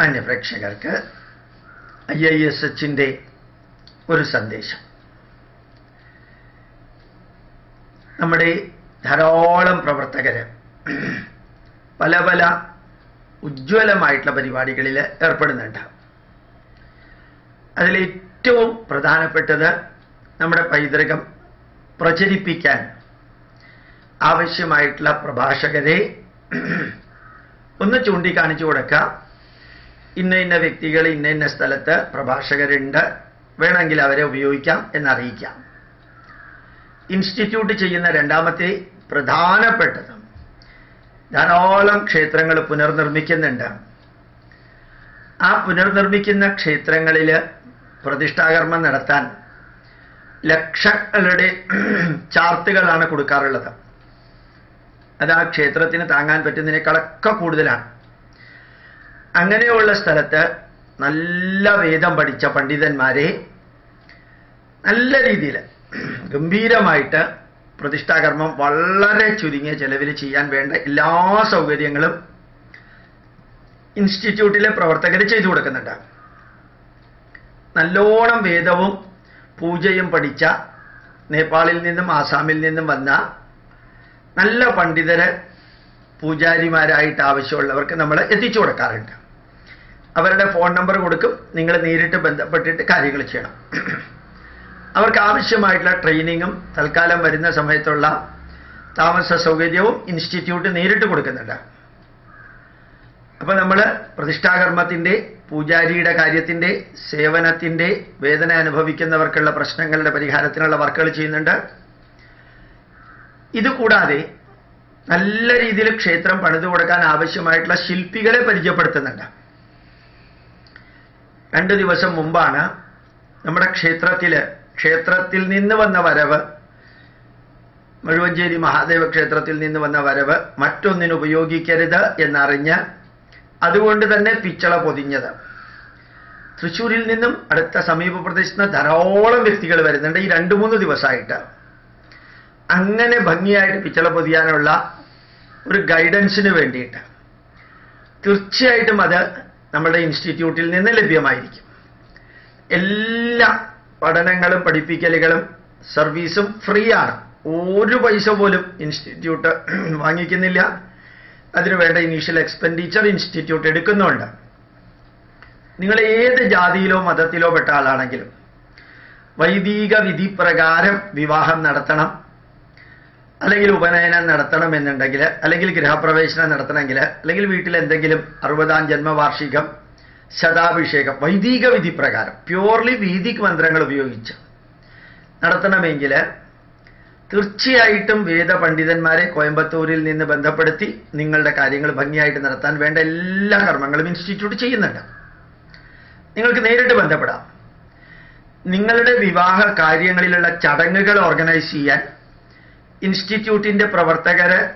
അന്യപ്രേക്ഷകർക്ക് I I S എച്ചിന്റെ ഒരു സന്ദേശം. നമ്മുടെ ധാരാളം പ്രവർത്തകർ പല പല ഉജ്ജ്വലമായിട്ടുള്ള പരിപാടികളിൽ ഏർപ്പെടുന്നുണ്ട്. അതിലേറ്റവും പ്രധാനപ്പെട്ടത് നമ്മുടെ പൈതൃകം പ്രചരിപ്പിക്കാൻ ആവശ്യമായിട്ടുള്ള പ്രഭാഷകരെ ഒന്ന് ചൂണ്ടിക്കാണിച്ചു കൊടുക്കുക. ഇന്ന ഇന്ന വ്യക്തികൾ ഇന്ന ഇന്ന സ്ഥലത്ത് പ്രഭാഷകരുണ്ട്. വേണമെങ്കിൽ അവരെ ഉപയോഗിക്കാം എന്നറിയിക്കാം. ഇൻസ്റ്റിറ്റ്യൂട്ട് ചെയ്യുന്ന രണ്ടാമത്തെ പ്രധാനപ്പെട്ടത് ധാരാളം ക്ഷേത്രങ്ങൾ പുനർനിർമ്മിക്കുന്നുണ്ട്. ആ പുനർനിർമ്മിക്കുന്ന ക്ഷേത്രങ്ങളിൽ പ്രതിഷ്ഠാകർമ്മം നടത്താൻ ലക്ഷങ്ങളുടെ ചാർത്തുകളാണ് കൊടുക്കാറുള്ളത്. അത് ആ ക്ഷേത്രത്തിന് താങ്ങാൻ പറ്റുന്നതിനേക്കാളൊക്കെ കൂടുതലാണ്. അങ്ങനെയുള്ള സ്ഥലത്ത് നല്ല വേദം പഠിച്ച പണ്ഡിതന്മാരെ നല്ല രീതിയിൽ ഗംഭീരമായിട്ട് പ്രതിഷ്ഠാകർമ്മം വളരെ ചുരുങ്ങിയ ചെലവിൽ ചെയ്യാൻ വേണ്ട എല്ലാ സൗകര്യങ്ങളും ഇൻസ്റ്റിറ്റ്യൂട്ടിലെ പ്രവർത്തകർ ചെയ്തു കൊടുക്കുന്നുണ്ട്. നല്ലോണം വേദവും പൂജയും പഠിച്ച നേപ്പാളിൽ നിന്നും ആസാമിൽ നിന്നും വന്ന നല്ല പണ്ഡിതര് പൂജാരിമാരായിട്ട് ആവശ്യമുള്ളവർക്ക് നമ്മൾ എത്തിച്ചു കൊടുക്കാറുണ്ട്. അവരുടെ ഫോൺ നമ്പർ കൊടുക്കും. നിങ്ങൾ നേരിട്ട് ബന്ധപ്പെട്ടിട്ട് കാര്യങ്ങൾ ചെയ്യണം. അവർക്ക് ആവശ്യമായിട്ടുള്ള ട്രെയിനിങ്ങും തൽക്കാലം വരുന്ന സമയത്തുള്ള താമസ സൗകര്യവും ഇൻസ്റ്റിറ്റ്യൂട്ട് നേരിട്ട് കൊടുക്കുന്നുണ്ട്. അപ്പോൾ നമ്മൾ പ്രതിഷ്ഠാകർമ്മത്തിന്റെ പൂജാരിയുടെ കാര്യത്തിന്റെ സേവനത്തിന്റെ വേദന അനുഭവിക്കുന്നവർക്കുള്ള പ്രശ്നങ്ങളുടെ പരിഹാരത്തിനുള്ള വർക്കുകൾ ചെയ്യുന്നുണ്ട്. ഇതുകൂടാതെ നല്ല രീതിയിൽ ക്ഷേത്രം പണിതു കൊടുക്കാൻ ആവശ്യമായിട്ടുള്ള ശില്പികളെ പരിചയപ്പെടുത്തുന്നുണ്ട്. രണ്ട് ദിവസം മുമ്പാണ് നമ്മുടെ ക്ഷേത്രത്തിൽ ക്ഷേത്രത്തിൽ നിന്ന് വന്ന വരവ് മുഴുവഞ്ചേരി മഹാദേവ ക്ഷേത്രത്തിൽ നിന്ന് വന്ന വരവ് മറ്റൊന്നിന് ഉപയോഗിക്കരുത് എന്നറിഞ്ഞ് അതുകൊണ്ട് തന്നെ പിച്ചള പൊതിഞ്ഞത്. തൃശ്ശൂരിൽ നിന്നും അടുത്ത സമീപ പ്രദേശത്ത് നിന്ന് ധാരാളം വ്യക്തികൾ വരുന്നുണ്ട്. ഈ രണ്ട് മൂന്ന് ദിവസമായിട്ട് അങ്ങനെ ഭംഗിയായിട്ട് പിച്ചള പൊതിയാനുള്ള ഒരു ഗൈഡൻസിന് വേണ്ടിയിട്ട്. തീർച്ചയായിട്ടും അത് നമ്മുടെ ഇൻസ്റ്റിറ്റ്യൂട്ടിൽ നിന്ന് ലഭ്യമായിരിക്കും. എല്ലാ പഠനങ്ങളും പഠിപ്പിക്കലുകളും സർവീസും ഫ്രീ ആണ് ഒരു പൈസ പോലും ഇൻസ്റ്റിറ്റ്യൂട്ട് വാങ്ങിക്കുന്നില്ല. അതിനുവേണ്ട ഇനീഷ്യൽ എക്സ്പെൻഡിച്ചർ ഇൻസ്റ്റിറ്റ്യൂട്ട് എടുക്കുന്നുണ്ട്. നിങ്ങൾ ഏത് ജാതിയിലോ മതത്തിലോ പെട്ട ആളാണെങ്കിലും വൈദിക വിധി പ്രകാരം വിവാഹം നടത്തണം. അല്ലെങ്കിൽ ഉപനയനം നടത്തണം എന്നുണ്ടെങ്കിൽ അല്ലെങ്കിൽ ഗൃഹപ്രവേശനം നടത്തണമെങ്കിൽ അല്ലെങ്കിൽ വീട്ടിൽ എന്തെങ്കിലും അറുപതാം ജന്മവാർഷികം ശതാഭിഷേകം വൈദിക വിധി പ്രകാരം പ്യൂർലി വീതിക് മന്ത്രങ്ങൾ ഉപയോഗിച്ച് നടത്തണമെങ്കിൽ തീർച്ചയായിട്ടും വേദ പണ്ഡിതന്മാരെ കോയമ്പത്തൂരിൽ നിന്ന് ബന്ധപ്പെടുത്തി നിങ്ങളുടെ കാര്യങ്ങൾ ഭംഗിയായിട്ട് നടത്താൻ വേണ്ട എല്ലാ കർമ്മങ്ങളും ഇൻസ്റ്റിറ്റ്യൂട്ട് ചെയ്യുന്നുണ്ട്. നിങ്ങൾക്ക് നേരിട്ട് ബന്ധപ്പെടാം. നിങ്ങളുടെ വിവാഹ കാര്യങ്ങളിലുള്ള ചടങ്ങുകൾ ഓർഗനൈസ് ചെയ്യാൻ ഇൻസ്റ്റിറ്റ്യൂട്ടിന്റെ പ്രവർത്തകര്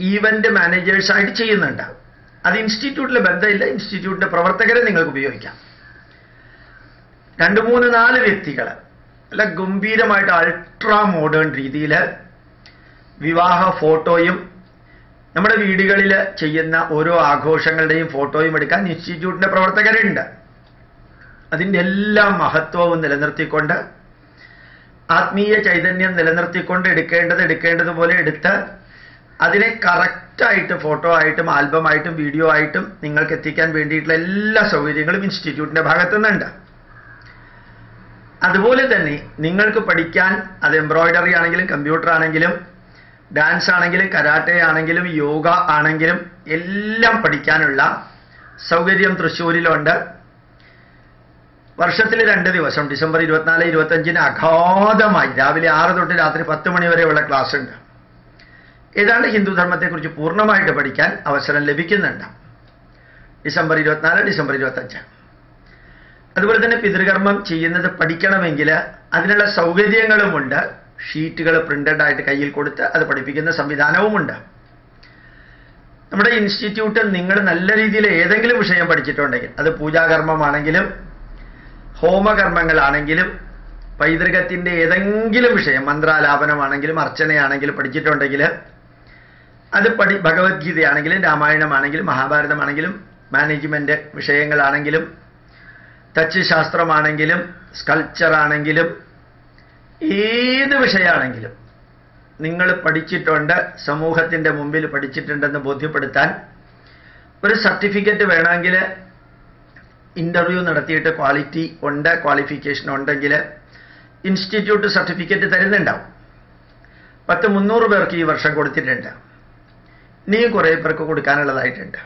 ഈവന്റ് മാനേജേഴ്സായിട്ട് ചെയ്യുന്നുണ്ട്. അത് ഇൻസ്റ്റിറ്റ്യൂട്ടിലെ ബന്ധമില്ല ഇൻസ്റ്റിറ്റ്യൂട്ടിന്റെ പ്രവർത്തകരെ നിങ്ങൾക്ക് ഉപയോഗിക്കാം. രണ്ട് മൂന്ന് നാല് വ്യക്തികൾ അല്ല ഗംഭീരമായിട്ട് അൾട്രാ മോഡേൺ രീതിയിൽ വിവാഹ ഫോട്ടോയും നമ്മുടെ വീടുകളിൽ ചെയ്യുന്ന ഓരോ ആഘോഷങ്ങളുടെയും ഫോട്ടോയും എടുക്കാൻ ഇൻസ്റ്റിറ്റ്യൂട്ടിന്റെ പ്രവർത്തകരുണ്ട്. അതിന്റെ എല്ലാ മഹത്വവും നിലനിർത്തിക്കൊണ്ട് ആത്മീയ ചൈതന്യം നിലനിർത്തിക്കൊണ്ട് എടുക്കേണ്ടത് എടുക്കേണ്ടതുപോലെ എടുത്ത് അതിനെ കറക്റ്റായിട്ട് ഫോട്ടോ ആയിട്ടും ആൽബം ആയിട്ടും വീഡിയോ ആയിട്ടും നിങ്ങൾക്ക് എത്തിക്കാൻ വേണ്ടിയിട്ടുള്ള എല്ലാ സൗകര്യങ്ങളും ഇൻസ്റ്റിറ്റ്യൂട്ടിന്റെ ഭാഗത്തു നിന്നുണ്ട് അതുപോലെ തന്നെ നിങ്ങൾക്ക് പഠിക്കാൻ അത് എംബ്രോയിഡറി ആണെങ്കിലും കമ്പ്യൂട്ടർ ആണെങ്കിലും ഡാൻസ് ആണെങ്കിലും കരാട്ടെ ആണെങ്കിലും യോഗ ആണെങ്കിലും എല്ലാം പഠിക്കാനുള്ള സൗകര്യം തൃശ്ശൂരിലുണ്ട്. വർഷത്തിൽ രണ്ട് ദിവസം ഡിസംബർ ഇരുപത്തിനാല് ഇരുപത്തഞ്ചിന് അഗാധമായി. രാവിലെ ആറ് തൊട്ട് രാത്രി പത്ത് മണി വരെയുള്ള ക്ലാസ് ഉണ്ട് ഏതാണ്ട് ഹിന്ദുധർമ്മത്തെക്കുറിച്ച് പൂർണമായിട്ട് പഠിക്കാൻ അവസരം ലഭിക്കുന്നുണ്ട്. ഡിസംബർ ഇരുപത്തിനാല് ഡിസംബർ ഇരുപത്തഞ്ച് അതുപോലെ തന്നെ പിതൃകർമ്മം ചെയ്യുന്നത് പഠിക്കണമെങ്കിൽ അതിനുള്ള സൗകര്യങ്ങളുമുണ്ട്. ഷീറ്റുകൾ പ്രിന്റഡ് ആയിട്ട് കയ്യിൽ കൊടുത്ത് അത് പഠിപ്പിക്കുന്ന സംവിധാനവുമുണ്ട്. നമ്മുടെ ഇൻസ്റ്റിറ്റ്യൂട്ട് നിങ്ങൾ നല്ല രീതിയിൽ ഏതെങ്കിലും വിഷയം പഠിച്ചിട്ടുണ്ടെങ്കിൽ അത് പൂജാകർമ്മമാണെങ്കിലും ഹോമകർമ്മങ്ങളാണെങ്കിലും പൈതൃകത്തിന്റെ ഏതെങ്കിലും വിഷയം മന്ത്രാലാപനമാണെങ്കിലും അർച്ചനയാണെങ്കിലും പഠിച്ചിട്ടുണ്ടെങ്കിൽ അത് പഠി ഭഗവത്ഗീതയാണെങ്കിലും രാമായണമാണെങ്കിലും മഹാഭാരതമാണെങ്കിലും മാനേജ്മെന്റ് വിഷയങ്ങളാണെങ്കിലും ടച്ച് ശാസ്ത്രമാണെങ്കിലും സ്കൾച്ചർ ആണെങ്കിലും ഏത് വിഷയമാണെങ്കിലും നിങ്ങൾ പഠിച്ചിട്ടുണ്ട് സമൂഹത്തിന്റെ മുമ്പിൽ പഠിച്ചിട്ടുണ്ടെന്ന് ബോധ്യപ്പെടുത്താൻ ഒരു സർട്ടിഫിക്കറ്റ് വേണമെങ്കിൽ ഇന്റർവ്യൂ നടത്തിയിട്ട് ക്വാളിറ്റി ഉണ്ട് ക്വാളിഫിക്കേഷൻ ഉണ്ടെങ്കിൽ ഇൻസ്റ്റിറ്റ്യൂട്ട് സർട്ടിഫിക്കറ്റ് തരുന്നുണ്ടാവും. പത്ത് മുന്നൂറ് പേർക്ക് ഈ വർഷം കൊടുത്തിട്ടുണ്ട്. ഇനിയും കുറേ പേർക്ക് കൊടുക്കാനുള്ളതായിട്ടുണ്ട്.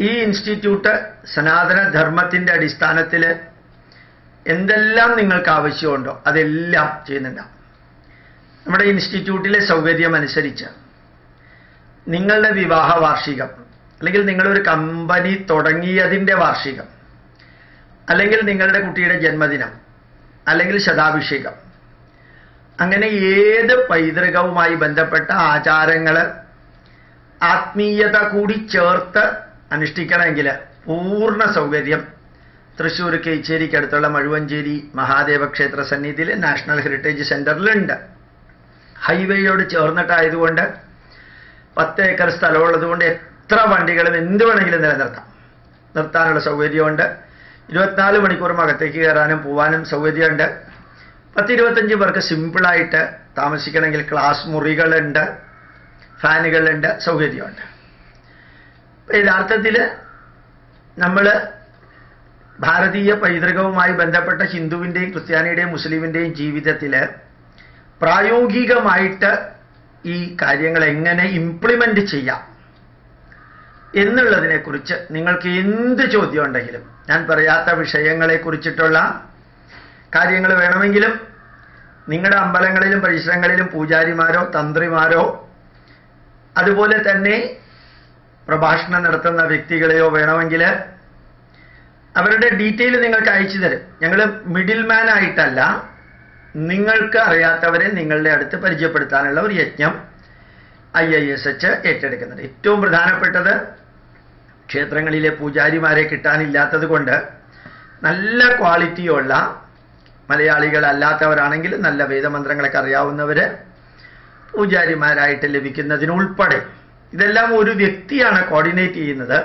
ഈ ഇൻസ്റ്റിറ്റ്യൂട്ട് സനാതന ധർമ്മത്തിന്റെ അടിസ്ഥാനത്തിൽ എന്തെല്ലാം നിങ്ങൾക്ക് ആവശ്യമുണ്ടോ അതെല്ലാം ചെയ്യുന്നുണ്ടാവും. നമ്മുടെ ഇൻസ്റ്റിറ്റ്യൂട്ടിലെ സൗകര്യം അനുസരിച്ച് നിങ്ങളുടെ വിവാഹ വാർഷികം അല്ലെങ്കിൽ നിങ്ങളൊരു കമ്പനി തുടങ്ങിയതിന്റെ വാർഷികം അല്ലെങ്കിൽ നിങ്ങളുടെ കുട്ടിയുടെ ജന്മദിനം അല്ലെങ്കിൽ ശതാഭിഷേകം. അങ്ങനെ ഏത് പൈതൃകവുമായി ബന്ധപ്പെട്ട ആചാരങ്ങൾ ആത്മീയത കൂടി ചേർത്ത് അനുഷ്ഠിക്കണമെങ്കിൽ പൂർണ സൗകര്യം തൃശ്ശൂർ കേച്ചേരിക്കടുത്തുള്ള മഴുവഞ്ചേരി മഹാദേവ ക്ഷേത്ര സന്നിധിയിൽ നാഷണൽ ഹെറിറ്റേജ് സെന്ററിലുണ്ട്. ഹൈവേയോട് ചേർന്നിട്ടായതുകൊണ്ട് പത്ത് ഏക്കർ സ്ഥലമുള്ളത് കൊണ്ട് എത്ര വണ്ടികളും എന്ത് വേണമെങ്കിലും നിലനിർത്താം. നിർത്താനുള്ള സൗകര്യമുണ്ട്. ഇരുപത്തിനാല് മണിക്കൂറും അകത്തേക്ക് കയറാനും പോവാനും സൗകര്യമുണ്ട്. പത്ത് ഇരുപത്തഞ്ച് പേർക്ക് സിമ്പിളായിട്ട് താമസിക്കണമെങ്കിൽ ക്ലാസ് മുറികളുണ്ട് ഫാനുകളുണ്ട് സൗകര്യമുണ്ട്. യഥാർത്ഥത്തിൽ നമ്മൾ ഭാരതീയ പൈതൃകവുമായി ബന്ധപ്പെട്ട ഹിന്ദുവിന്റെയും ക്രിസ്ത്യാനിയുടെയും മുസ്ലിമിന്റെയും ജീവിതത്തിൽ പ്രായോഗികമായിട്ട് ഈ കാര്യങ്ങൾ എങ്ങനെ ഇംപ്ലിമെന്റ് ചെയ്യാം? എന്നുള്ളതിനെക്കുറിച്ച് നിങ്ങൾക്ക് എന്ത് ചോദ്യം ഉണ്ടെങ്കിലും ഞാൻ പറയാത്ത വിഷയങ്ങളെ കുറിച്ചിട്ടുള്ള കാര്യങ്ങൾ വേണമെങ്കിലും നിങ്ങളുടെ അമ്പലങ്ങളിലും പരിസരങ്ങളിലും പൂജാരിമാരോ തന്ത്രിമാരോ അതുപോലെ തന്നെ പ്രഭാഷണം നടത്തുന്ന വ്യക്തികളെയോ വേണമെങ്കിൽ അവരുടെ ഡീറ്റെയിൽ നിങ്ങൾക്ക് അയച്ചു തരും. ഞങ്ങൾ മിഡിൽ മാൻ ആയിട്ടല്ല നിങ്ങൾക്ക് അറിയാത്തവരെ നിങ്ങളുടെ അടുത്ത് പരിചയപ്പെടുത്താനുള്ള ഒരു യജ്ഞം ഐ ഐ എസ് എച്ച് ഏറ്റെടുക്കുന്നുണ്ട്. ഏറ്റവും പ്രധാനപ്പെട്ടത് ക്ഷേത്രങ്ങളിലെ പൂജാരിമാരെ കിട്ടാനില്ലാത്തത് കൊണ്ട് നല്ല ക്വാളിറ്റിയുള്ള മലയാളികളല്ലാത്തവരാണെങ്കിൽ നല്ല വേദമന്ത്രങ്ങളൊക്കെ അറിയാവുന്നവർ പൂജാരിമാരായിട്ട് ലഭിക്കുന്നതിനുൾപ്പെടെ ഇതെല്ലാം ഒരു വ്യക്തിയാണ് കോർഡിനേറ്റ് ചെയ്യുന്നത്.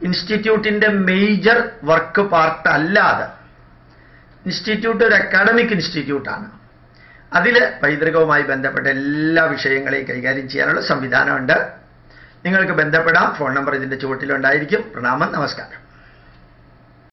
ഇൻസ്റ്റിറ്റ്യൂട്ടിന്റെ മേജർ വർക്ക് പാർട്ട് അല്ലാതെ ഇൻസ്റ്റിറ്റ്യൂട്ട് ഒരു അക്കാഡമിക് ഇൻസ്റ്റിറ്റ്യൂട്ടാണ് അതിൽ പൈതൃകവുമായി ബന്ധപ്പെട്ട എല്ലാ വിഷയങ്ങളെയും കൈകാര്യം ചെയ്യാനുള്ള സംവിധാനമുണ്ട്. നിങ്ങൾക്ക് ബന്ധപ്പെടാം. ഫോൺ നമ്പർ ഇതിന്റെ ചുവട്ടിലുണ്ടായിരിക്കും. പ്രണാമം നമസ്കാരം.